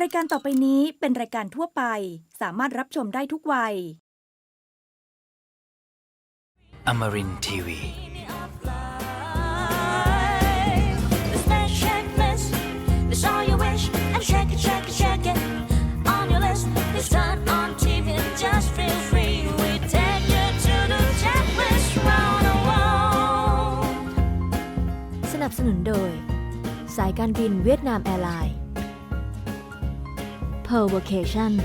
รายการต่อไปนี้เป็นรายการทั่วไป สามารถรับชมได้ทุกวัย Amarin Tiwi. There's that checklist. There's all you wish and check it, check it, check it. On your list, it's done on TV. Just feel free. We take you to the checklist round the world. สนับสนุนโดย สายการบินเวียดนามแอร์ไลน์ Pearl Vacation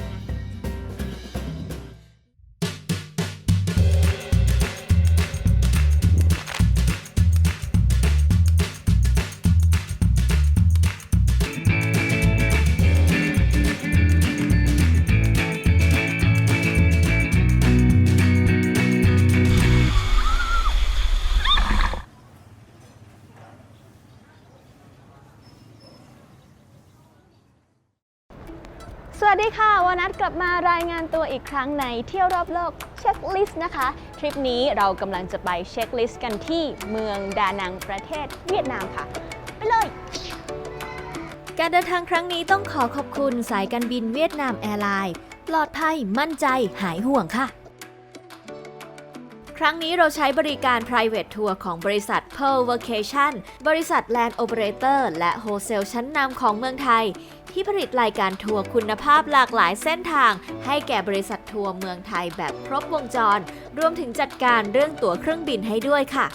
มารายงานตัวอีกครั้งในเที่ยวรอบโลกเช็คลิสต์นะคะ ทริปนี้เรากำลังจะไปเช็คลิสต์กันที่เมืองดานังประเทศเวียดนามค่ะ ไปเลย การเดินทางครั้งนี้ต้องขอขอบคุณสายการบินเวียดนามแอร์ไลน์ปลอดภัยมั่นใจหายห่วงค่ะ ครั้งนี้เราใช้บริการ private tour ของบริษัท Pearl Vacation บริษัท Land Operator และโฮเซลชั้นนำของเมืองไทย ที่ผลิตรายการทัวร์คุณภาพหลากหลายเส้นทาง ให้แก่บริษัททัวร์เมืองไทยแบบครบวงจร รวมถึงจัดการเรื่องตั๋วเครื่องบินให้ด้วยค่ะ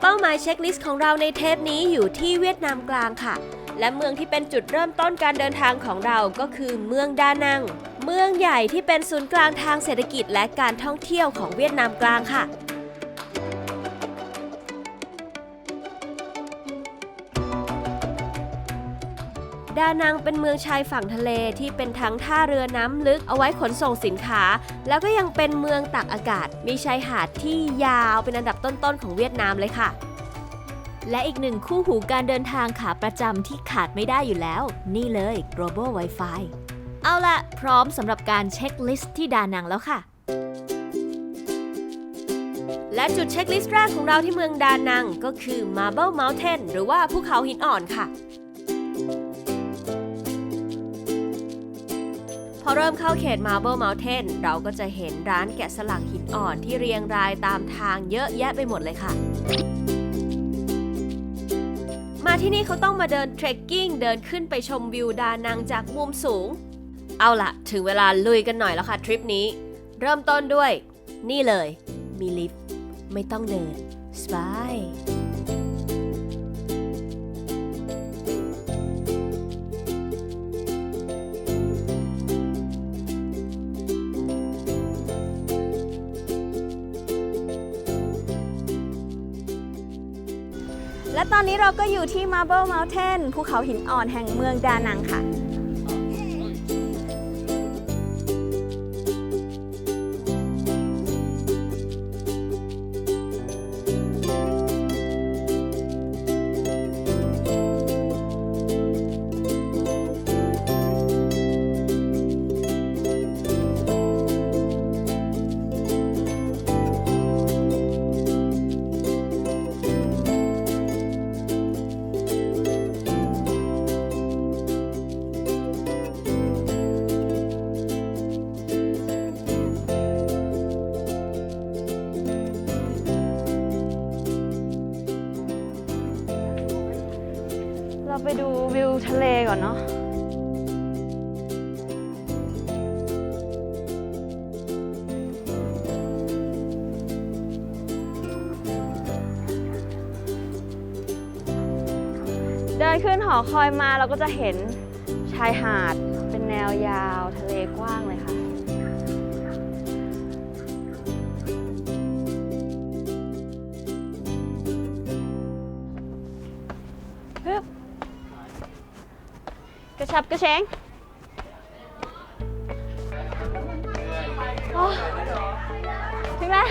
เป้าหมายเช็คลิสต์ของเราในเทปนี้อยู่ที่เวียดนามกลางค่ะ และเมืองที่เป็นจุดเริ่มต้นการเดินทางของเราก็คือเมืองดานัง เมืองใหญ่ที่เป็นศูนย์กลางทางเศรษฐกิจและการท่องเที่ยวของเวียดนามกลางค่ะ ดานังเป็นเมืองชายฝั่งทะเลที่เป็นทั้งท่าเรือน้ำลึกเอาไว้ขนส่งสินค้า แล้วก็ยังเป็นเมืองตักอากาศ มีชายหาดที่ยาวเป็นอันดับต้นๆของเวียดนามเลยค่ะและอีกหนึ่งคู่หูการเดินทางขาประจำที่ขาดไม่ได้อยู่แล้ว นี่เลย Global Wi-Fi เอาละพร้อมสำหรับการเช็คลิสต์ที่ดานังแล้วค่ะ และจุดเช็คลิสต์แรกของเราที่เมืองดานังก็คือ Marble Mountain หรือว่าภูเขาหินอ่อนค่ะ พอเริ่มเข้าเขต Marble Mountain เราก็จะเห็นร้านแกะสลักหินอ่อนที่เรียงรายตามทางเยอะแยะไปหมดเลยค่ะมาที่นี่เขาต้องมาเดินเทรคกิ้งเดินขึ้นไปชมวิวดานังจากมุมสูง เอาล่ะถึงเวลาลุยกันหน่อยแล้วค่ะทริปนี้ เริ่มต้นด้วย นี่เลย มีลิฟต์ไม่ต้องเดินสบายและตอนนี้เราก็อยู่ที่ Marble Mountain ภูเขาหินอ่อนแห่งเมืองดานังค่ะ คอยมาเราก็จะเห็นชายหาดเป็นแนวยาวทะเลกว้างเลยค่ะฮึบกระชับกระเฉงโอ้ถึงแล้ว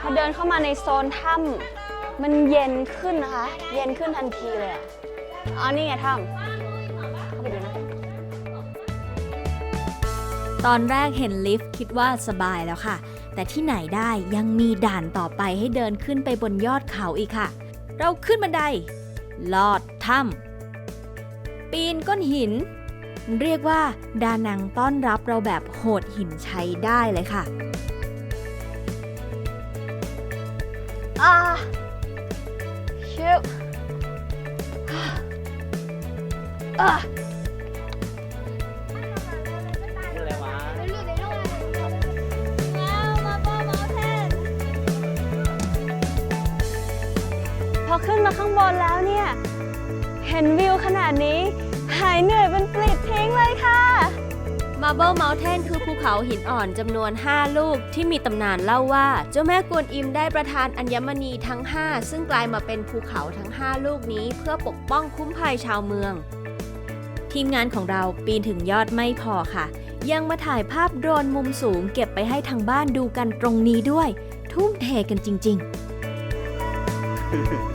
พอเดินเข้ามาในโซนถ้ำ มันเย็นขึ้นนะคะ เย็นขึ้นทันทีเลยอะอ๋อนี่ไงถ้ำเข้าไปดูนะตอนแรกเห็นลิฟต์คิดว่าสบายแล้วค่ะ แต่ที่ไหนได้ยังมีด่านต่อไปให้เดินขึ้นไปบนยอดเขาอีกค่ะ เราขึ้นบันได ลอดถ้ำปีนก้อนหิน เรียกว่า ดานังต้อนรับเราแบบโหดหินใช้ได้เลยค่ะ อ่า ชิวอะพอขึ้นมาข้างบนแล้วเนี่ย เห็นวิวขนาดนี้ หายเหนื่อยเป็นปลิดทิ้งเลยค่ะ Marble Mountain คือภูเขาหินอ่อนจำนวน 5 ลูกที่มีตำนานเล่าว่า เจ้าแม่กวนอิมได้ประทานอัญมณีทั้ง 5 ซึ่งกลายมาเป็นภูเขาทั้ง 5 ลูกนี้เพื่อปกป้องคุ้มภัยชาวเมือง ทีมงานของเราปีนถึงยอดไม่พอค่ะ ยังมาถ่ายภาพโดรนมุมสูงเก็บไปให้ทางบ้านดูกันตรงนี้ด้วย ทุ่มเทกันจริง ๆ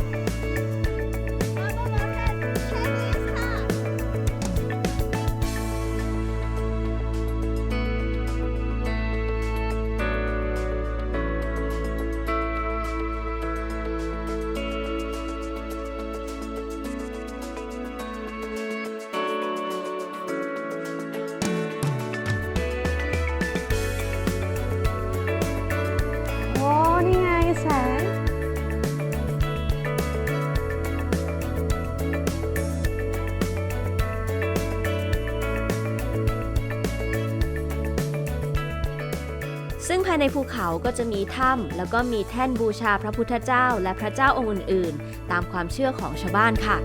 ซึ่งภายในภูเขาก็จะมีถ้ำแล้วก็มีแท่นบูชาพระพุทธเจ้า และพระเจ้าองค์อื่นๆ ตามความเชื่อของชาวบ้านค่ะ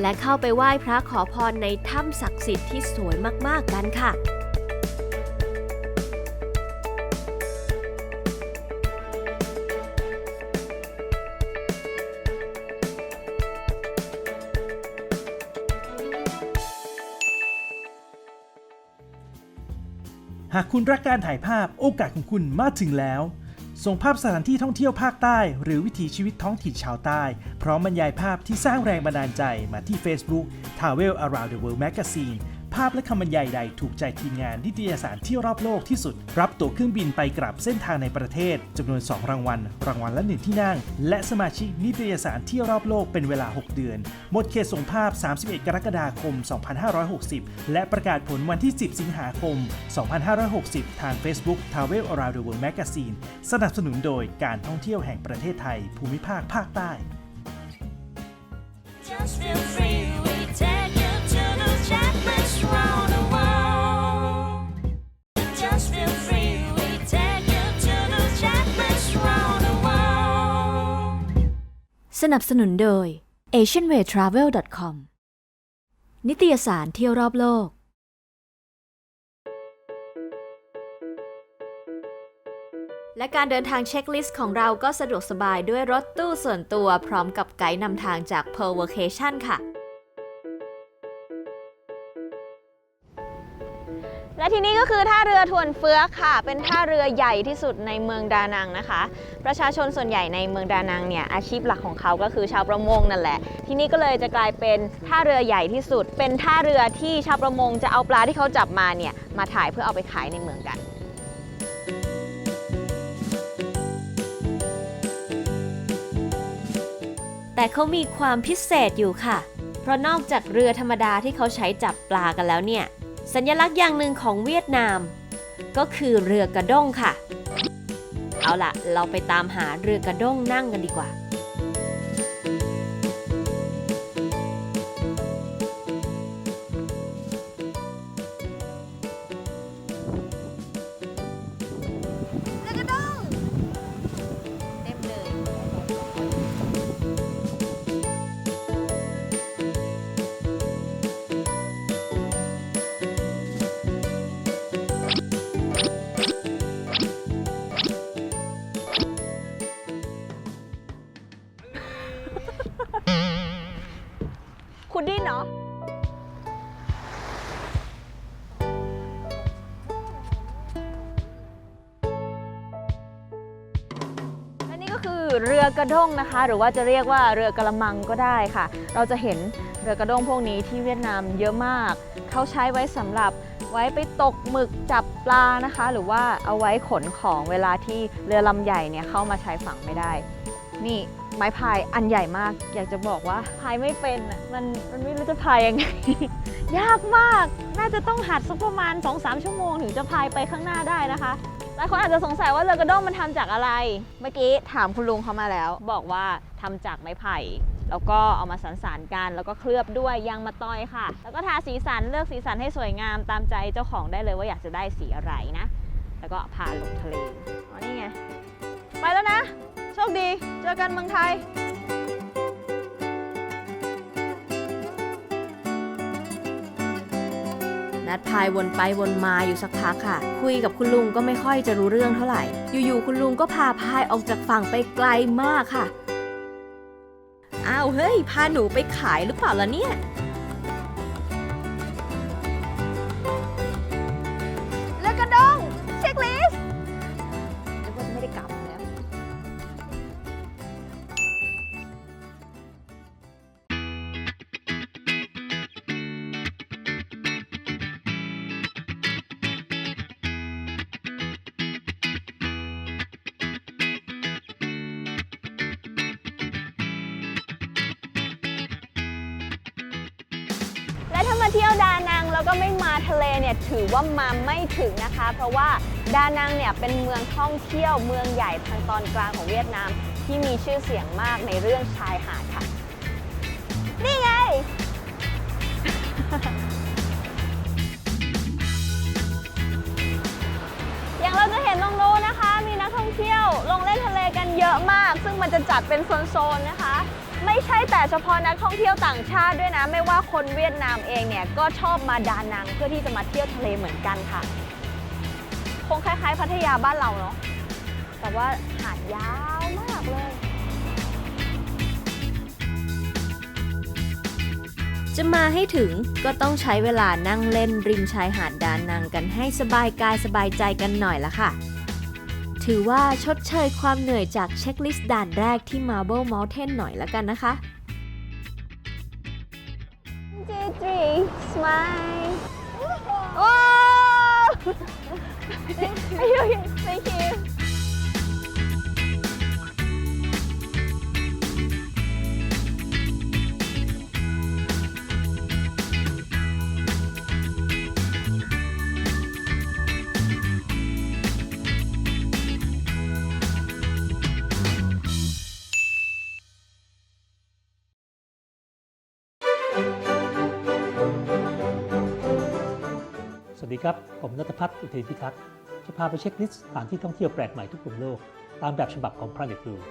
และเข้าไปไหว้พระขอพรในถ้ำศักดิ์สิทธิ์ที่สวยมากๆกันค่ะ หากคุณรักการถ่ายภาพโอกาสของคุณมาถึงแล้ว ส่งภาพสถานที่ท่องเที่ยวภาคใต้ หรือวิถีชีวิตท้องถิ่นชาวใต้ พร้อมบรรยายภาพที่สร้างแรงบันดาลใจมาที่ Facebook Travel Around the World Magazine ภาพและคำบรรยายใดถูกใจทีมงานนิตยสารเที่ยวรอบโลกที่สุด รับตั๋วเครื่องบินไปกลับเส้นทางในประเทศจำนวน 2 รางวัล รางวัลละ1ที่นั่ง และสมาชิกนิตยสารเที่ยวรอบโลกเป็นเวลา 6 เดือน หมดเขตส่งภาพ 31 กรกฎาคม 2560 และประกาศผลวันที่ 10 สิงหาคม 2560 ทาง Facebook Travel Around the World Magazine สนับสนุนโดยการท่องเที่ยวแห่งประเทศไทย ภูมิภาคภาคใต้ Just feel free, สนับสนุนโดย asianwaytravel.com นิตยสารเที่ยวรอบโลก และการเดินทางเช็คลิสต์ของเราก็สะดวกสบายด้วยรถตู้ส่วนตัวพร้อมกับไกด์นำทางจาก Pearl Vacation ค่ะ และที่นี่ก็คือท่าเรือทวนเฟือกค่ะ เป็นท่าเรือใหญ่ที่สุดในเมืองดานังนะคะ ประชาชนส่วนใหญ่ในเมืองดานังเนี่ยอาชีพหลักของเขาก็คือชาวประมงนั่นแหละ ที่นี่ก็เลยจะกลายเป็นท่าเรือใหญ่ที่สุด เป็นท่าเรือที่ชาวประมงจะเอาปลาที่เขาจับมาเนี่ยมาถ่ายเพื่อเอาไปขายในเมืองกันแต่เขามีความพิเศษอยู่ค่ะ เพราะนอกจากเรือธรรมดาที่เขาใช้จับปลากันแล้วเนี่ย สัญลักษณ์อย่างหนึ่งของเวียดนาม ก็คือเรือกระด้งค่ะ เอาล่ะ เราไปตามหาเรือกระด้งนั่งกันดีกว่า เนาะและนี่ก็คือเรือกระด้งนะคะ หรือว่าจะเรียกว่าเรือกระมังก็ได้ค่ะ เราจะเห็นเรือกระด้งพวกนี้ที่เวียดนามเยอะมาก เขาใช้ไว้สำหรับไว้ไปตกหมึกจับปลานะคะ หรือว่าเอาไว้ขนของเวลาที่เรือลำใหญ่เนี่ยเข้ามาใช้ฝั่งไม่ได้ นี่ ไม้พายอันใหญ่มาก อยากจะบอกว่าพายไม่เป็นอะมันมันไม่รู้จะพายยังไง ยากมาก น่าจะต้องหัดสักประมาณ 2-3 ชั่วโมงถึงจะพายไปข้างหน้าได้นะคะหลายคนอาจจะสงสัยว่าเรือกระด้งมันทำจากอะไร เมื่อกี้ถามคุณลุงเขามาแล้ว บอกว่าทำจากไม้ไผ่แล้วก็เอามาสันสานกัน แล้วก็เคลือบด้วยยางมะตอยค่ะ แล้วก็ทาสีสันเลือกสีสันให้สวยงามตามใจเจ้าของได้เลยว่าอยากจะได้สีอะไรนะ แล้วก็พาลงทะเลอ๋อนี่ไง ไปแล้วนะ โชคดี เจอกันเมืองไทยนัดพายวนไปวนมาอยู่สักพักค่ะ คุยกับคุณลุงก็ไม่ค่อยจะรู้เรื่องเท่าไหร่ อยู่ๆคุณลุงก็พาพายออกจากฝั่งไปไกลมากค่ะ อ้าวเฮ้ย พาหนูไปขายหรือเปล่าล่ะเนี่ย แล้วก็ไม่มาทะเลเนี่ยถือว่ามาไม่ถึงนะคะ เพราะว่าดานังเนี่ยเป็นเมืองท่องเที่ยวเมืองใหญ่ทางตอนกลางของเวียดนาม ที่มีชื่อเสียงมากในเรื่องชายหาดค่ะ นี่ไง อย่างเราจะเห็นตรงนู้นนะคะ มีนักท่องเที่ยวลงเล่นทะเลกันเยอะมาก ซึ่งมันจะจัดเป็นโซนๆนะคะ ไม่ใช่แต่เฉพาะนักท่องเที่ยวต่างชาติด้วยนะ ไม่ว่าคนเวียดนามเองเนี่ยก็ชอบมาดานังเพื่อที่จะมาเที่ยวทะเลเหมือนกันค่ะ คงคล้ายๆ พัทยาบ้านเราเนาะแต่ว่าหาดยาวมากเลยจะมาให้ถึงก็ต้องใช้เวลานั่งเล่นริมชายหาดดานังกันให้สบายกายสบายใจกันหน่อยละค่ะ ถือว่าชดเชยความเหนื่อยจากเช็คลิสต์ด่านแรกที่ Marble Mountain หน่อยแล้วกันนะคะ J3 smile โอ้ thank you สวั ครับ ผมนัทพัฒน์อุเทนพิทักษ์ จะพาไปเช็คลิสต์สถานที่ท่องเที่ยวแปลกใหม่ทุกมุมโลก ตามแบบฉบับของ Planet Blue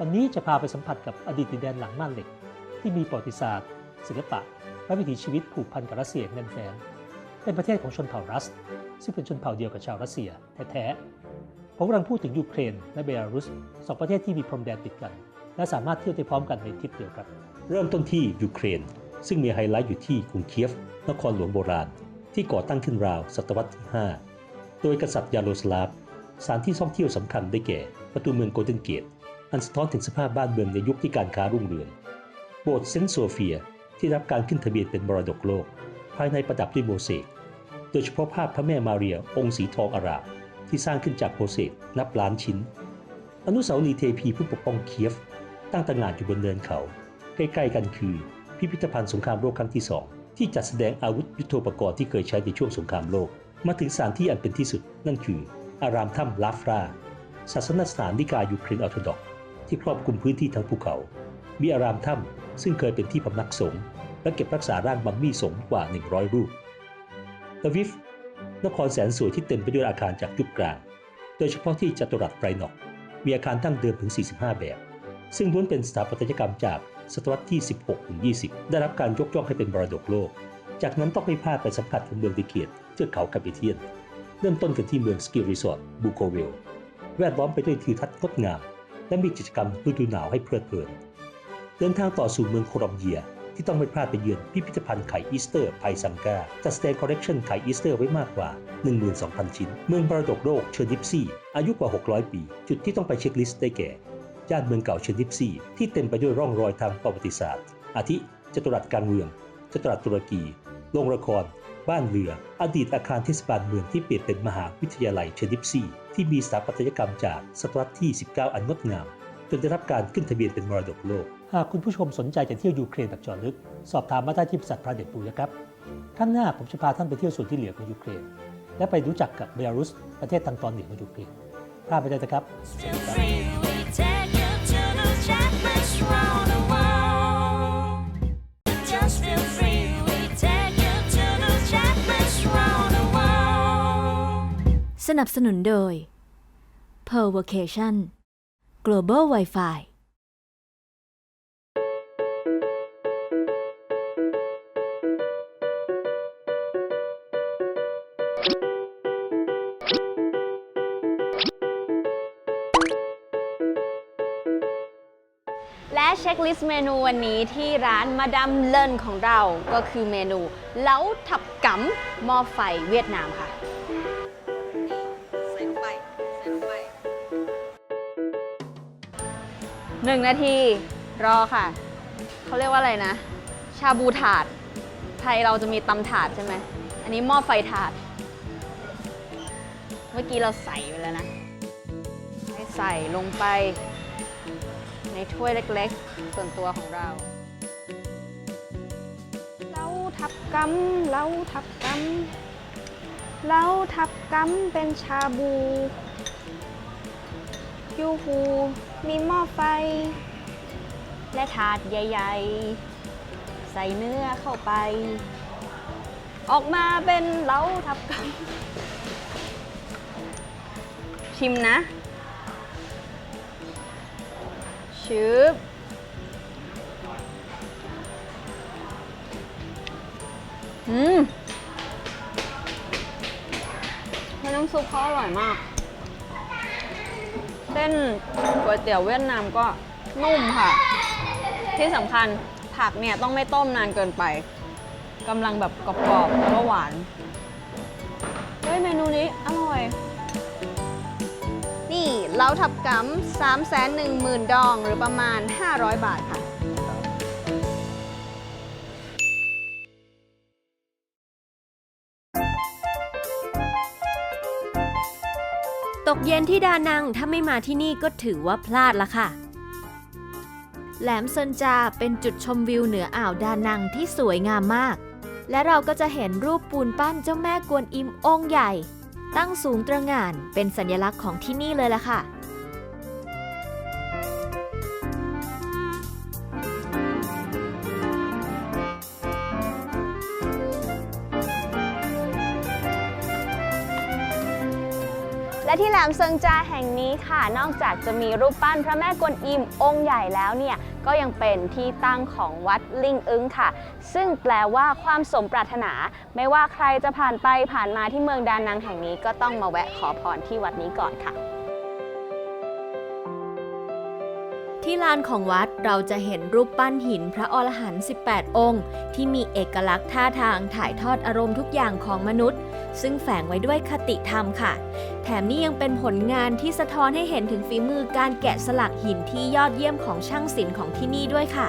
วันนี้จะพาไปสัมผัสกับอดีตดินแดนหลังม่านเหล็ก ที่มีประวัติศาสตร์ ศิลปะ และวิถีชีวิตผูกพันกับรัสเซียแน่นแฟ้นเป็นประเทศของชนเผ่ารัส ซึ่งเป็นชนเผ่าเดียวกับชาวรัสเซียแท้ๆ ผมกำลังพูดถึงยูเครน และเบลารุสสองประเทศที่มีพรมแดนติดกัน และสามารถเที่ยวได้พร้อมกันในทริปเดียวกัน เริ่มต้นที่ยูเครน ซึ่งมีไฮไลท์อยู่ที่กรุงเคียฟ นครหลวงโบราณ ที่ก่อตั้งขึ้นราวศตวรรษที่ 5 โดยกษัตริย์ยาโรสลาฟสถานที่ท่องเที่ยวสำคัญได้แก่ ประตูเมืองโกลเด้นเกต อันสะท้อนถึงสภาพบ้านเมืองในยุคที่การค้ารุ่งเรือง โบสถ์เซนต์โซเฟียที่รับการขึ้นทะเบียนเป็นมรดกโลก ภายในประดับด้วยโมเสก โดยเฉพาะภาพพระแม่มาเรียองค์สีทองอารามที่สร้างขึ้นจากโมเสกนับล้านชิ้น อนุสาวรีย์เทพีผู้ปกป้องเคียฟ ตั้งตระหง่านอยู่บนเนินเขา ใกล้ๆกันคือ พิพิธภัณฑ์สงครามโลกครั้งที่สอง ที่จัดแสดงอาวุธยุทโธปกรณ์ที่เคยใช้ในช่วงสงครามโลก มาถึงสถานที่อันเป็นที่สุดนั่นคืออารามถ้ำลาฟราศาสนสถานนิกายยูเครนออร์โธดอกที่ครอบคลุมพื้นที่ทั้งภูเขา มีอารามถ้ำซึ่งเคยเป็นที่พำนักสงฆ์และเก็บรักษาร่างบัมมี่สงฆ์กว่า 100 รูปลวิฟนครแสนสวยที่เต็มไปด้วยอาคารจากยุคกลาง โดยเฉพาะที่จัตุรัสไบรนอกมีอาคารตั้งเดิมถึง 45 แบบ ซึ่งล้วนเป็นสถาปัตยกรรมจาก ศตวรรษที่ 16-20 ได้รับการยกย่องให้เป็นมรดกโลก จากนั้นต้องไม่พลาดไปสัมผัสของเมืองดิเกียตเทือกเขาคาปิเทียน เริ่มต้นกันที่เมืองสกีรีสอร์ทบูโคเวล แวดล้อมไปด้วยทิวทัศน์งดงาม และมีกิจกรรมฤดูหนาวให้เพลิดเพลิน เดินทางต่อสู่เมืองโครอมเยียที่ต้องไม่พลาดไปเยือนพิพิธภัณฑ์ไข่อีสเตอร์ไพซังกาจัดแสดงคอลเลกชันไข่อีสเตอร์ไว้มากกว่า 12,000 ชิ้น เมืองมรดกโลกเชอร์นิปซีอายุกว่า 600 ปี จุดที่ต้องไปเช็คลิสต์ได้แก่ ย่านเมืองเก่าเชอร์นิปซีที่เต็มไปด้วยร่องรอยทางประวัติศาสตร์ อาทิจตุรัสการเมืองจตุรัสตุรกี โรงละคร บ้านเรือ อดีตอาคารเทศบาลเมืองที่เปลี่ยนเป็นมหาวิทยาลัยเชนิปซีที่มีสถาปัตยกรรมจากศตวรรษที่ 19 อันงดงาม จนได้รับการขึ้นทะเบียนเป็นมรดกโลก หากคุณผู้ชมสนใจจะเที่ยวยูเครนแบบจาะลึก สอบถามมาได้ที่บริษัทพระเดชปูนะครับข้างหน้าผมจะพาท่านไปเที่ยวส่วนที่เหลือของยูเครน และไปรู้จักกับเบลารุสประเทศทางตอนเหนือของยูเครนพลาดไม่ได้นะครับ สนับสนุนโดย p e r v o c a t i o n Global Wi-Fi และเช็คลิสต์เมนูวันนี้ที่ร้านมาดามเลินของเราก็คือเมนู เล้าทับกั๋มหม้อไฟเวียดนามค่ะ หนึ่งนาทีรอค่ะ เขาเรียกว่าอะไรนะ ชาบูถาด ไทยเราจะมีตำถาดใช่ไหม อันนี้หม้อไฟถาด เมื่อกี้เราใส่ไปแล้วนะ ให้ใส่ลงไป ในถ้วยเล็กๆ ส่วนตัวของเราเล้าทับกัมเล้าทับกัมเล้าทับกัมเป็นชาบูยูฮู มีหม้อไฟ และถาดใหญ่ ๆ ใส่เนื้อเข้าไป ออกมาเป็นเล้าทับกัมชิมนะชืบอืมแล้วน้ำซุปเขาอร่อยมาก เส้นก๋วยเตี๋ยวเวียดนามก็นุ่มค่ะ ที่สำคัญผักเนี่ยต้องไม่ต้มนานเกินไปกำลังแบบกรอบๆแล้วก็หวานเฮ้ยเมนูนี้อร่อย นี่เล้าทับกั๊ม3 1 0 0 0 0 ดองหรือประมาณ 500 บาทค่ะ เย็นที่ดานังถ้าไม่มาที่นี่ก็ถือว่าพลาดละค่ะ แหลมเซินจาเป็นจุดชมวิวเหนืออ่าวดานังที่สวยงามมาก และเราก็จะเห็นรูปปูนปั้นเจ้าแม่กวนอิมองค์ใหญ่ ตั้งสูงตระหง่านเป็นสัญลักษณ์ของที่นี่เลยล่ะค่ะ ที่แหลมเซิงจาแห่งนี้ค่ะ นอกจากจะมีรูปปั้นพระแม่กวนอิมองค์ใหญ่แล้วเนี่ยก็ยังเป็นที่ตั้งของวัดลิงอึ้งค่ะ ซึ่งแปลว่าความสมปรารถนา ไม่ว่าใครจะผ่านไปผ่านมาที่เมืองดานังแห่งนี้ก็ต้องมาแวะขอพรที่วัดนี้ก่อนค่ะ ที่ลานของวัดเราจะเห็นรูปปั้นหินพระอรหันต์ 18 องค์ ที่มีเอกลักษณ์ท่าทางถ่ายทอดอารมณ์ทุกอย่างของมนุษย์ ซึ่งแฝงไว้ด้วยคติธรรมค่ะ แถมนี่ยังเป็นผลงานที่สะท้อนให้เห็นถึงฝีมือการแกะสลักหินที่ยอดเยี่ยมของช่างศิลป์ของที่นี่ด้วยค่ะ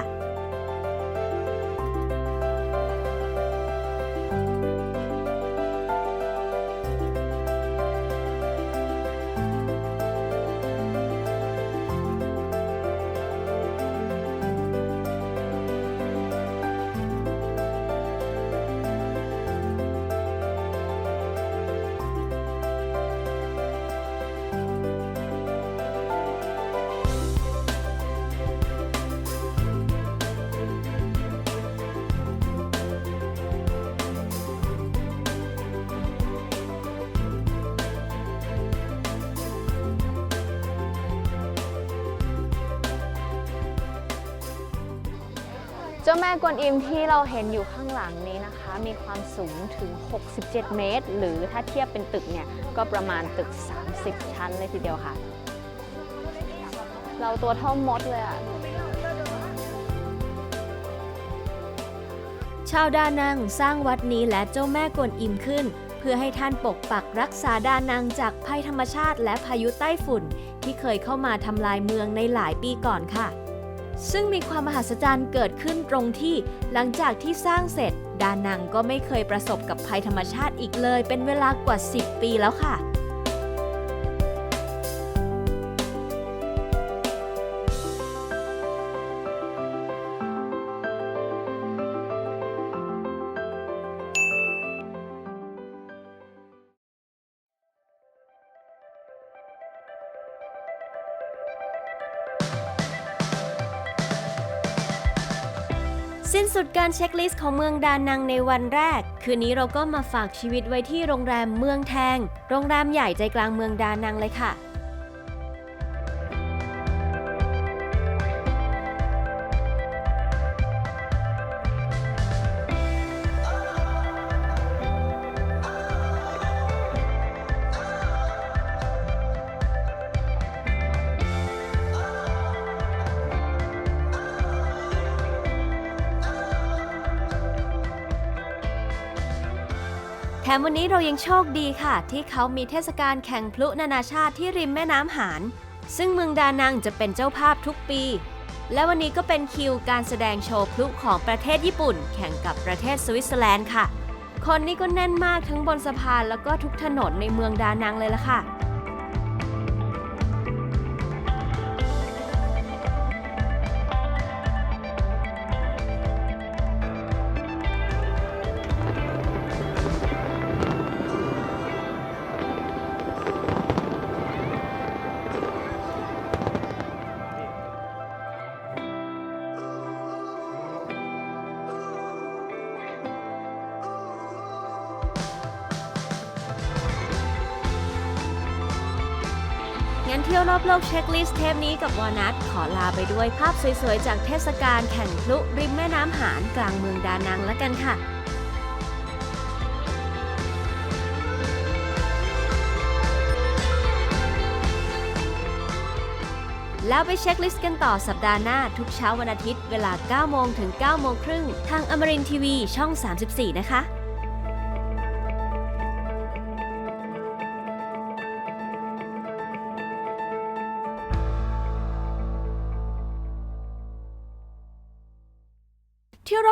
จ้าแม่กวนอิมที่เราเห็นอยู่ข้างหลังนี้นะคะ มีความสูงถึง 67 เมตร หรือถ้าเทียบเป็นตึกเนี่ย ก็ประมาณตึก 30 ชั้นเลยทีเดียวค่ะ เราตัวเท่ามดเลยอะชาวดานังสร้างวัดนี้และเจ้าแม่กวนอิมขึ้น เพื่อให้ท่านปกปักรักษาดานังจากภัยธรรมชาติและพายุใต้ฝุ่น ที่เคยเข้ามาทำลายเมืองในหลายปีก่อนค่ะ ซึ่งมีความมหัศจรรย์เกิดขึ้นตรงที่หลังจากที่สร้างเสร็จ ดานังก็ไม่เคยประสบกับภัยธรรมชาติอีกเลย เป็นเวลากว่า 10 ปีแล้วค่ะ การเช็คลิสต์ของเมืองดานังในวันแรก คืนนี้เราก็มาฝากชีวิตไว้ที่โรงแรมเมืองแทง โรงแรมใหญ่ใจกลางเมืองดานังเลยค่ะ ถมวันนี้เรายังโชคดีค่ะ ที่เขามีเทศกาลแข่งพลุนานาชาติที่ริมแม่น้ำหาน ซึ่งเมืองดานังจะเป็นเจ้าภาพทุกปี และวันนี้ก็เป็นคิวการแสดงโชว์พลุของประเทศญี่ปุ่น แข่งกับประเทศสวิตเซอร์แลนด์ค่ะ คนนี้ก็แน่นมากทั้งบนสะพานแล้วก็ทุกถนนในเมืองดานังเลยล่ะค่ะ รอบโลกเช็คลิสต์เทปนี้กับวอนัทขอลาไปด้วยภาพสวยๆ จากเทศกาลแข่งพลุริมแม่น้ำหานกลางเมืองดานังแล้วกันค่ะแล้วไปเช็คลิสต์กันต่อสัปดาห์หน้าทุกเช้าวันอาทิตย์เวลา 9 โมงถึง 9 โมงครึ่ง ทางอมรินทีวีช่อง 34 นะคะ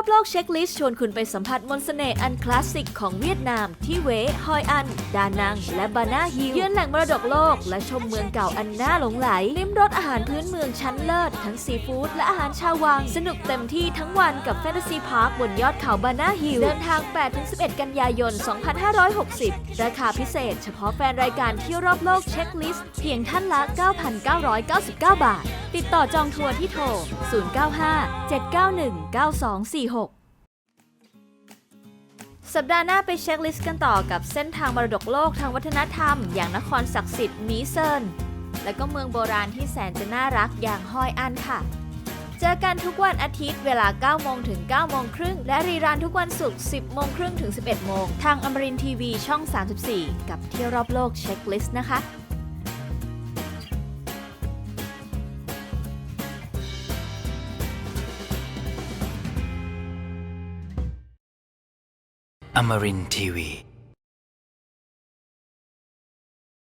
โลกเช็คลิสต์ชวนคุณไปสัมผัสมนต์เสน่ห์อันคลาสสิกของเวียดนาม ที่เวฮอยอัน ดานัง และบานาฮิลเยือนแหล่งมรดกโลก และชมเมืองเก่าอันน่าหลงไหลลิ้มรสอาหารพื้นเมืองชั้นเลิศ ทั้งซีฟู้ดและอาหารชาววัง สนุกเต็มที่ทั้งวันกับแฟนตาซีพาร์คบนยอดเขาบานาฮิลเดินทาง 8-11 กันยายน 2560 ราคาพิเศษ เฉพาะแฟนรายการเที่ยวรอบโลกเช็คลิสต์เพียงท่านละ 9,999 บาทติดต่อจองทัวร์ที่โทร 095 791 9246สัปดาห์หน้าไปเช็คลิสต์กันต่อกับเส้นทางมรดกโลกทางวัฒนธรรม อย่างนครศักดิ์สิทธิ์มีเซินและก็เมืองโบราณที่แสนจะน่ารักอย่างฮอยอันค่ะ เจอกันทุกวันอาทิตย์เวลา 9 โมงถึง 9 โมงครึ่ง และรีรันทุกวันศุกร์ 10 โมงครึ่งถึง 11 โมง ทางอมรินทีวีช่อง 34 กับเที่ยวรอบโลกเช็คลิสต์นะคะ Amarin Tiwi.